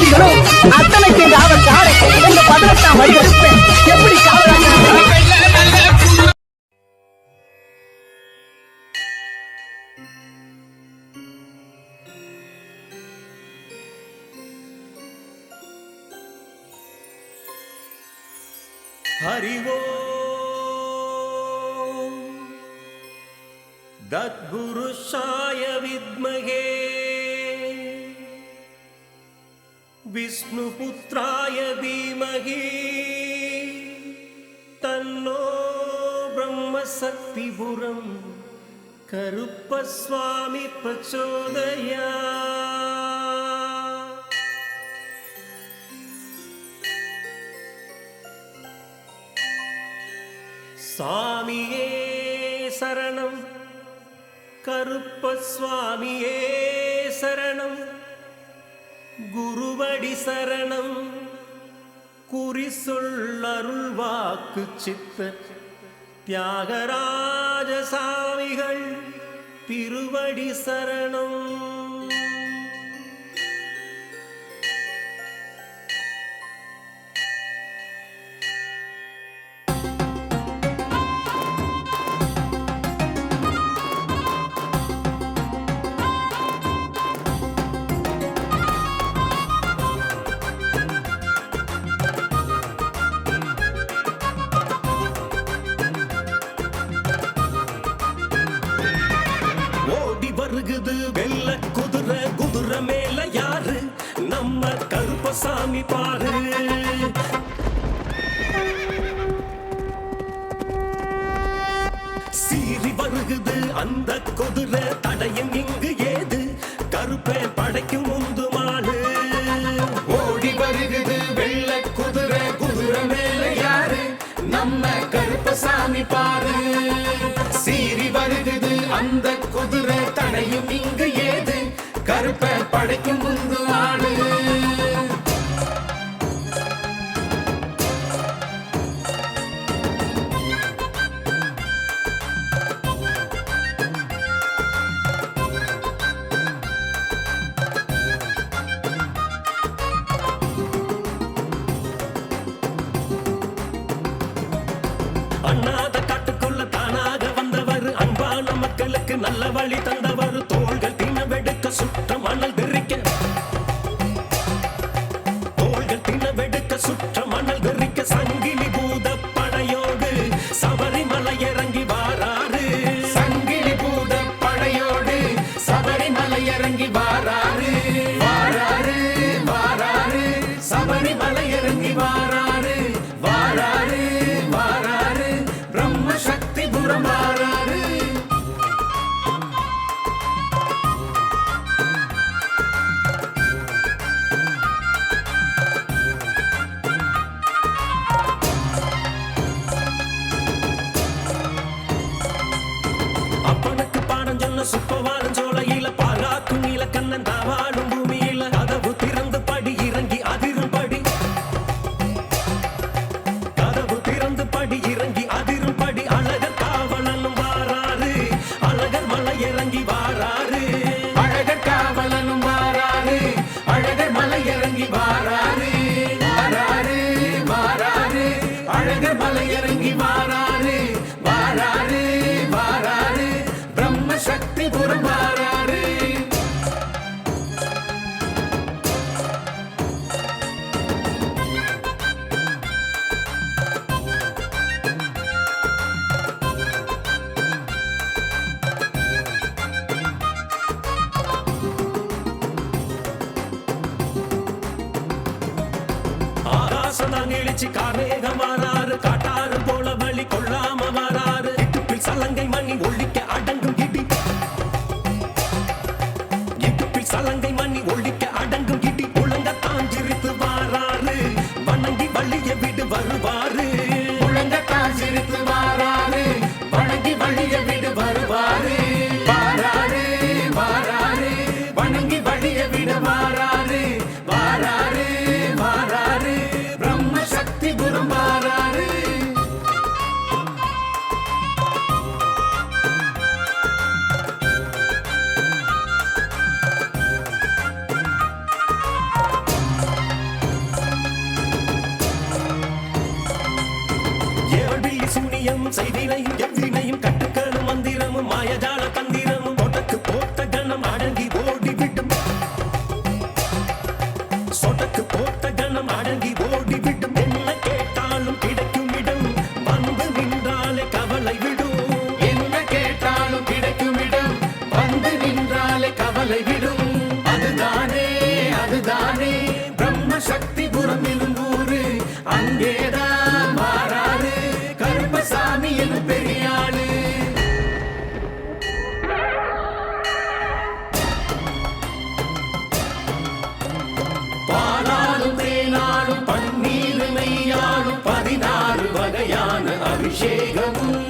தம்பிகளும் அத்தனைக்கு காவல் காரை இந்த பதினெட்டாம் வழி எடுப்பேன் எப்படி காவலாக हरिवो दत्पुरुषाय विद्महे विष्णुपुत्राय धीमहि। तन्नो ब्रह्मशक्तिपुरं करुप्पस्वामि प्रचोदया स्वामिये शरणं करुप्पस्वामिये शरणम् குருவடி சரணம். குறி சொல்லருள் வாக்கு சித்த தியாகராஜ சாமிகள். திருவடி சரணம். வருது வெள்ள குதிரை குதிரை மேல யாரு? நம்ம கருப்பசாமி பாரு. சீறி வருகுது. அந்த குதிரை தடையும் இங்கு ஏது? கருப்பே படைக்கும் உந்து மாடு. ஓடி வருகுது. வெள்ள குதிரை குதிரை மேல யாரு? நம்ம கருப்பசாமி பாரு. படைக்கும் முந்து ஆடு. அண்ணாத காட்டுக்குள்ள தானாக வந்தவர். அன்பான மக்களுக்கு நல்ல வழி தந்தவர். ஆகாசம் தான் இழிச்சு காரேகம் காட்டாறு போல வழி கொள்ளாம வாராரு இடுப்பில் சலங்கை மணி இணையம் செய்திலையும் எவ்வினையும் கட்டுக்கணும் மந்திரமும் மாயஜால தந்திரமும் கொட்டக்கு போட்ட கணம் அடங்கி ஓடிவிடும். சொட்டக்கு போட்ட கணம் அடங்கி ஓடிவிடும். என்ன கேட்டாலும் கிடைக்கும் இடம் வந்து நின்றாலே கவலை விடும். என்ன கேட்டாலும் கிடைக்கும் இடம் வந்து நின்றாலே கவலை விடும். அதுதானே அதுதானே பிரம்ம சக்தி புறமில் అభిషేకము.